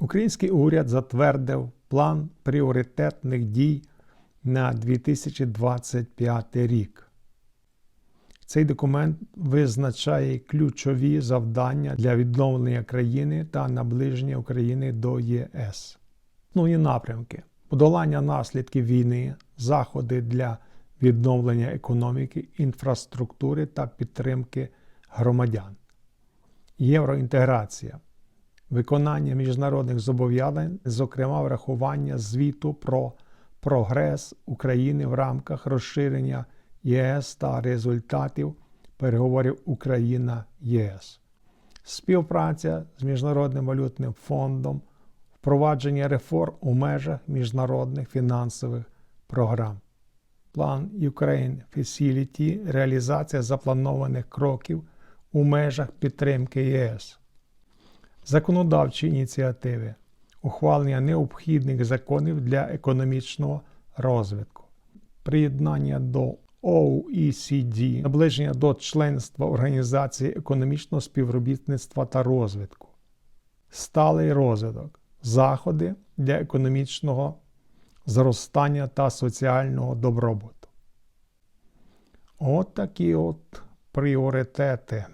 Український уряд затвердив план пріоритетних дій на 2025 рік. Цей документ визначає ключові завдання для відновлення країни та наближення України до ЄС. Основні напрямки: подолання наслідків війни, заходи для відновлення економіки, інфраструктури та підтримки громадян, євроінтеграція, виконання міжнародних зобов'язань, зокрема врахування звіту про прогрес України в рамках розширення ЄС та результатів переговорів Україна-ЄС, співпраця з Міжнародним валютним фондом, впровадження реформ у межах міжнародних фінансових програм. План Ukraine Facility – реалізація запланованих кроків у межах підтримки ЄС, законодавчі ініціативи, ухвалення необхідних законів для економічного розвитку, приєднання до OECD, наближення до членства Організації економічного співробітництва та розвитку, сталий розвиток, заходи для економічного зростання та соціального добробуту. От такі от пріоритети.